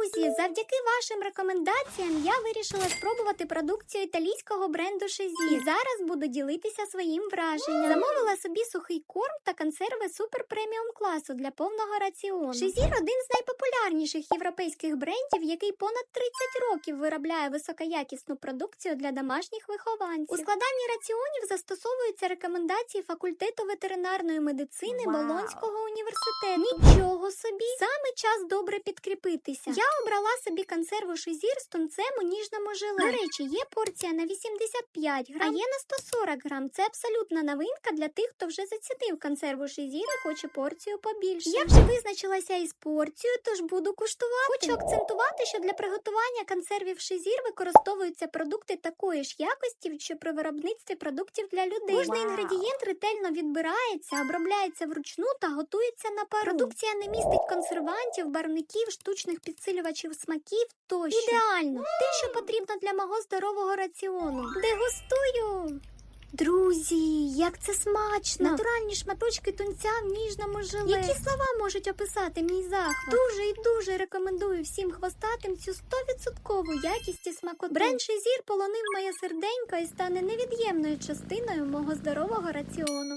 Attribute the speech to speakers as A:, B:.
A: Друзі, завдяки вашим рекомендаціям я вирішила спробувати продукцію італійського бренду Шезі. І зараз буду ділитися своїм враженням. Замовила собі сухий корм та консерви супер преміум класу для повного раціону. Шезір один з найпопулярніших європейських брендів, який понад 30 років виробляє високоякісну продукцію для домашніх вихованців. У складанні раціонів застосовуються рекомендації факультету ветеринарної медицини. Болонського університету. Нічого собі! Саме час добре підкріпитися. Я обрала собі консерву шизір з тунцем у ніжному желе. До речі, є порція на 85 грам, а є на 140 грам. Це абсолютна новинка для тих, хто вже зацінив консерву шизір і хоче порцію побільше. Я вже визначилася із порцією, тож буду куштувати. Хочу акцентувати, що для приготування консервів шизір використовуються продукти такої ж якості, що при виробництві продуктів для людей. Кожний інгредієнт ретельно відбирається, обробляється вручну та готується на. Продукція не містить консервантів, барвників, штучних підсилювачів смаків тощо. Ідеально, те, що потрібно для мого здорового раціону. Дегустую! Друзі, як це смачно! Натуральні шматочки тунця в ніжному желе. Які слова можуть описати мій захват? Дуже і дуже рекомендую всім хвостатим цю 100% якість і смакоту. Бренд Шезір полонив моє серденько і стане невід'ємною частиною мого здорового раціону.